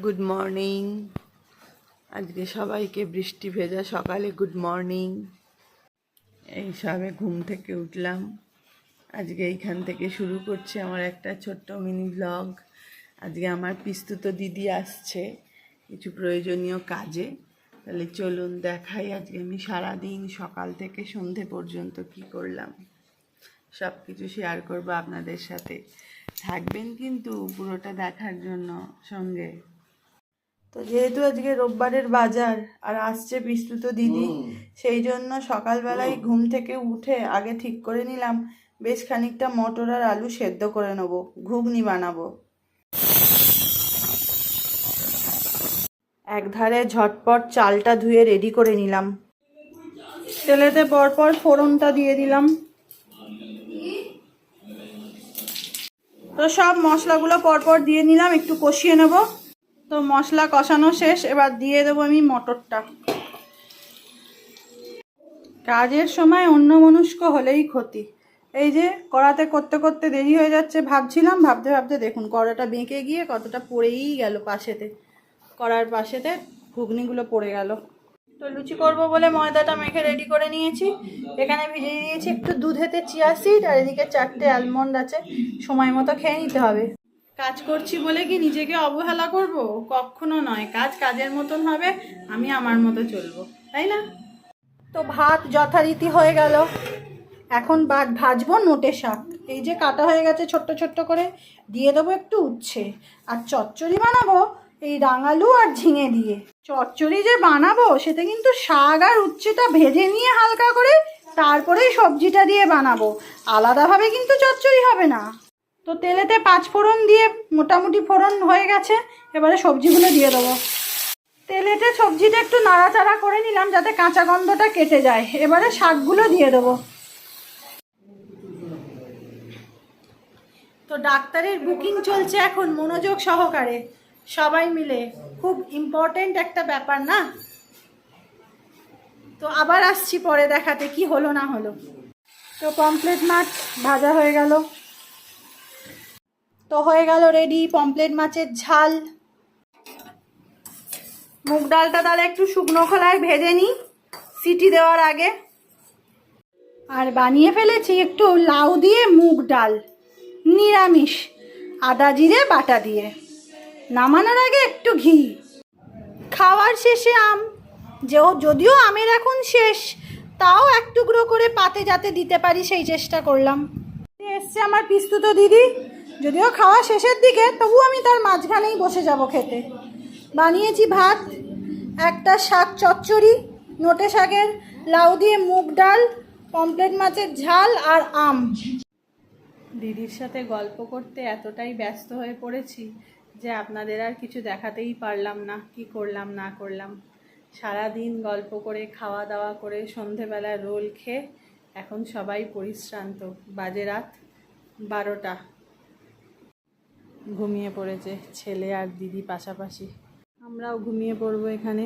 Good morning আজকে সবাইকে বৃষ্টি ভেজা সকালে গুড মর্নিং এই সবে ঘুম থেকে উঠলাম। আজকে এইখান থেকে শুরু করছি আমার একটা ছোট্ট মিনি ব্লগ আজকে আমার পিস্তুত দিদি আসছে কিছু প্রয়োজনীয় কাজে। তাহলে চলুন দেখাই আজকে আমি সারাদিন সকাল থেকে সন্ধে পর্যন্ত কি করলাম। সব কিছু শেয়ার করব আপনাদের সাথে। থাকবেন কিন্তু পুরোটা দেখার জন্য সঙ্গে। তো যেহেতু আজকে রোববারের বাজার আর আসছে বিস্তুত দিদি সেই জন্য সকালবেলায় ঘুম থেকে উঠে আগে ঠিক করে নিলাম বেশ খানিকটা মটর আর আলু সেদ্ধ করে নেব ঘুগনি বানাবো। এক ধারে ঝটপট চালটা ধুয়ে রেডি করে নিলাম। তেলেতে পরপর ফোড়নটা দিয়ে দিলাম। তো সব মশলাগুলো পরপর দিয়ে নিলাম একটু কষিয়ে নেব। তো মশলা কষানো শেষ, এবার দিয়ে দেবো আমি মটরটা। কাজের সময় অন্য মনস্ক হলেই ক্ষতি। এই যে কড়াতে করতে করতে দেরি হয়ে যাচ্ছে, ভাবছিলাম, ভাবতে ভাবতে দেখুন, কড়াটা বেঁকে গিয়ে কতটা পড়েই গেল পাশেতে। কড়ার পাশেতে ঘুগনিগুলো পড়ে গেল। তো লুচি করব বলে ময়দাটা মেখে রেডি করে নিয়েছি। এখানে ভিজিয়ে দিয়েছি একটু দুধেতে চিয়া সিড আর এদিকে চারটে আলমন্ড আছে। সময় মতো খেয়ে নিতে হবে। কাজ করছি বলে কি নিজেকে অবহেলা করব? কখনো নয়। কাজ কাজের মতন হবে, আমি আমার মতো চলবো। তাই না? তো ভাত যথারীতি হয়ে গেল। এখন ভাত ভাজবো নোটে শাক। এই যে কাটা হয়ে গেছে ছোট্ট ছোট্ট করে, দিয়ে দেবো একটু উচ্ছে। আর চচ্চড়ি বানাবো এই রাঙালু আর ঝিঙে দিয়ে। চচ্চড়ি যে বানাবো সেটা কিন্তু শাক আর উচ্ছেটা ভেজে নিয়ে হালকা করে তারপরেই সবজিটা দিয়ে বানাবো। আলাদাভাবে কিন্তু চচ্চড়ি হবে না। তো তেলেতে পাঁচ ফোড়ন দিয়ে মোটামুটি ফোড়ন হয়ে গেছে, এবারে সবজিগুলো দিয়ে দেবো। তেলেতে সবজিটা একটু নাড়াচাড়া করে নিলাম যাতে কাঁচা গন্ধটা কেটে যায়। এবারে শাকগুলো দিয়ে দেবো। তো ডাক্তারের বুকিং চলছে এখন, মনোযোগ সহকারে। সবাই মিলে, খুব ইম্পর্টেন্ট একটা ব্যাপার না? তো আবার আসছি পরে দেখাতে কি হলো না হলো। তো পমপ্লেট মাছ ভাজা হয়ে গেল। তো হয়ে গেল রেডি পমপ্লেট মাছের ঝাল। মুগ ডালটা তাহলে একটু শুকনো খোলায় ভেজে নিই, সিটি দেওয়ার আগে। আর বানিয়ে ফেলেছি একটু লাউ দিয়ে মুগ ডাল, নিরামিষ, আদা জিরে, বাটা দিয়ে। নামানোর আগে একটু ঘি। খাওয়ার শেষে আম। যে যদিও আমের এখন শেষ, তাও এক টুকরো করে পাতে যাতে দিতে পারি সেই চেষ্টা করলাম। এসছে আমার পিস্তুত দিদি। যদিও খাওয়া শেষের দিকে তবু আমি তার মাঝখানেই বসে যাব খেতে। বানিয়েছি ভাত, একটা শাক চচ্চড়ি, নোটে শাকের লাউ দিয়ে মুগ ডাল পমপ্লেট মাছের ঝাল আর আম। দিদির সাথে গল্প করতে এতটাই ব্যস্ত হয়ে পড়েছি যে আপনাদের আর কিছু দেখাতেই পারলাম না, কি করলাম, না করলাম। সারা দিন গল্প করে খাওয়া দাওয়া করে, সন্ধেবেলা রোল খেয়ে, এখন সবাই পরিশ্রান্ত। বাজে রাত বারোটা। ঘুমিয়ে পড়েছে ছেলে আর দিদি পাশাপাশি। আমরাও ঘুমিয়ে পড়ব এখানে।